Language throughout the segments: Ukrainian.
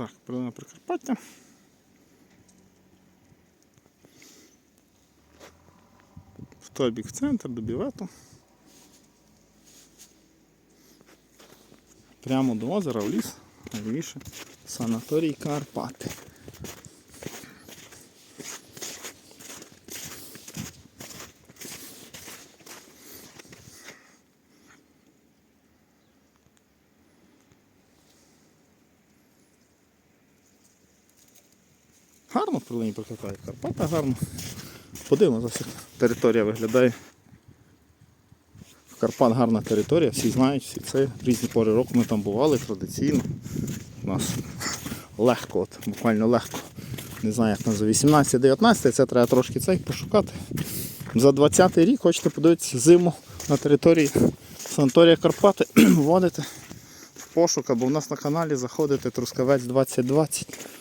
Так, на Прикарпаття. В той бік в центр, до бівету. Прямо до озера, в ліс, найбільше санаторій Карпати. Гарно в прилині Прикарпаття. Карпата гарно. Подивимося, територія виглядає. Карпат гарна територія, всі знають, всі це. Різні пори року ми там бували традиційно. У нас легко, от, буквально легко. Не знаю, як за 18-19, це треба трошки цей пошукати. За 20 рік хочете подивитися зиму на території санаторія Карпати, вводите в пошук, або в нас на каналі заходите Трускавець 2020.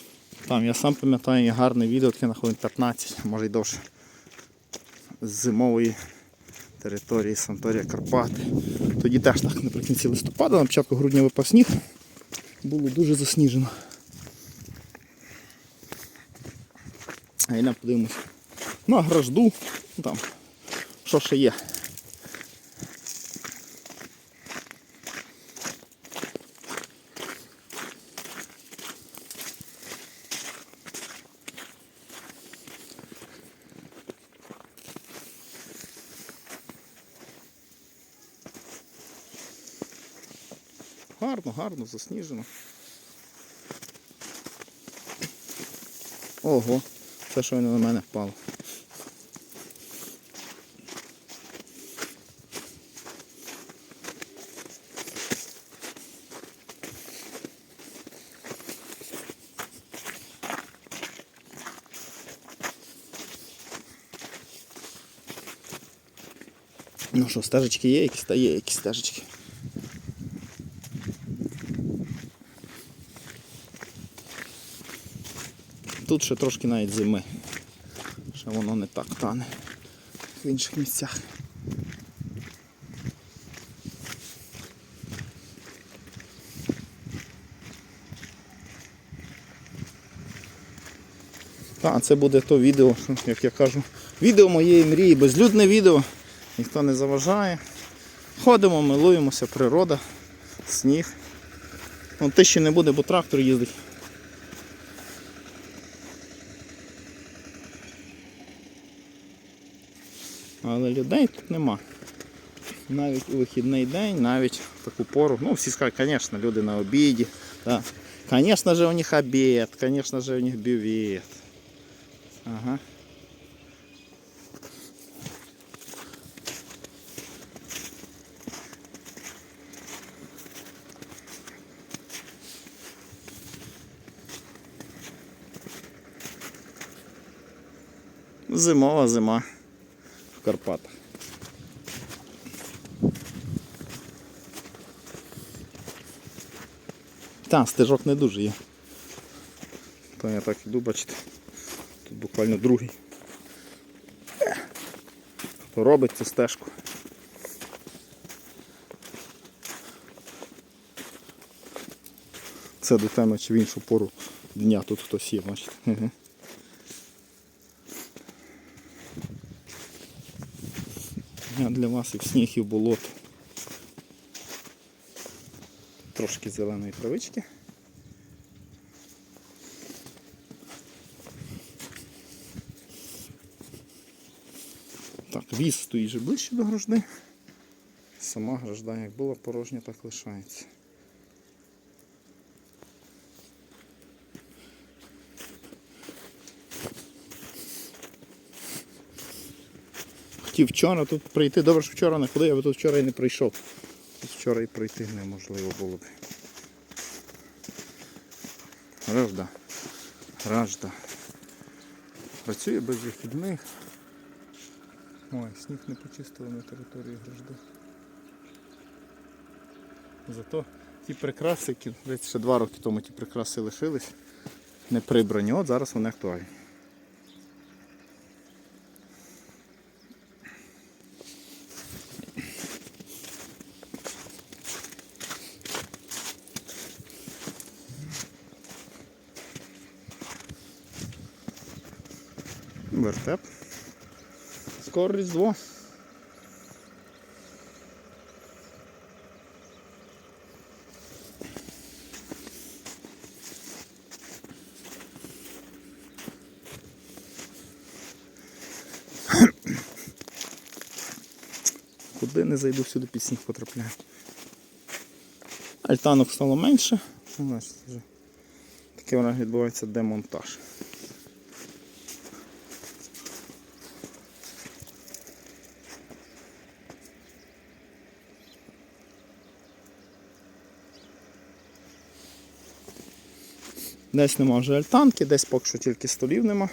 Там я сам пам'ятаю гарне відео, таке на хвилин 15, може й довше. З зимової території Санторія Карпати. Тоді теж так наприкінці листопада, на початку грудня випав сніг. Було дуже засніжено. А йдемо подивимось. На гражду. Там. Що ще є? Гарно, гарно, засніжено. Ого, це щойно на мене впало. Ну що, стежечки є якісь, та є якісь стежечки. Тут ще трошки навіть зими. Ще воно не так тане, в інших місцях. Так, це буде то відео, як я кажу, відео моєї мрії, безлюдне відео, ніхто не заважає. Ходимо, милуємося, природа, сніг. Ну, тиші не буде, бо трактор їздить. Але людей тут нема. Навіть у вихідний день, навіть в таку пору. Ну, всі скажуть, звісно, люди на обіді. Да. Звісно же, у них обід, звісно же, у них бювет. Ага. Зимова зима В Карпатах. Та, стежок не дуже є. То я так іду, бачите. Тут буквально другий. Хто робить цю стежку. Це до теми чи в іншу пору дня тут хтось є, бачите. Я для вас і сніг, і в болото. Трошки зеленої травички. Так, віз стоїть вже ближче до грожди. Сама грожда як була порожня, так лишається. Хотів вчора тут прийти. Добре, що вчора не ходив, я би тут вчора і не прийшов. Тут вчора і пройти неможливо було б. Гражда. Гражда. Працює без вихідних. Ой, сніг не почистили на території гражди. Зато ті прикраси, які ще два роки тому ті прикраси лишились, не прибрані. От зараз вони актуальні. Вертеп. Скоро Різдво. Куди не зайду, всюди під сніг потрапляю. Альтанок стало менше. Ну, значить, вже таке у нас відбувається демонтаж. Десь нема вже альтанки, десь поки що тільки столів нема.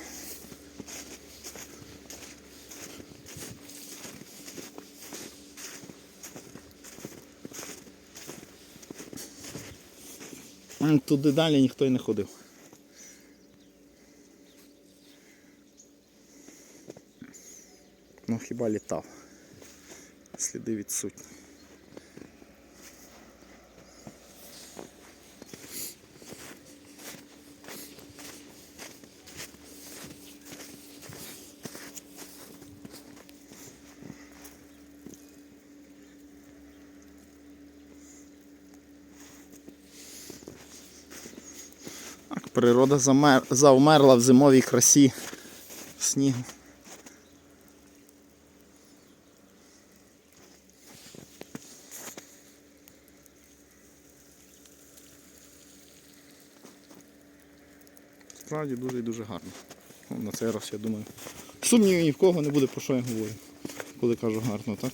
Туди далі ніхто й не ходив. Ну хіба літав. Сліди відсутні. Природа замер... завмерла в зимовій красі снігу. Справді дуже і дуже гарно. На цей раз, я думаю, сумнівів ні в кого не буде, про що я говорю, коли кажу гарно, так?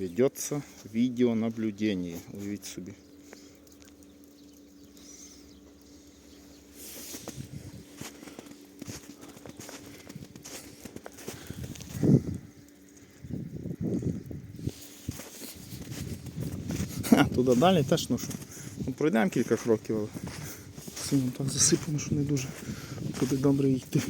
ведется видеонаблюдение. Уявіть собі. Ха, туди далі теж ну що. Ну, пройдемо кілька кроків, але сильно так засипано, що не дуже буде добре йти.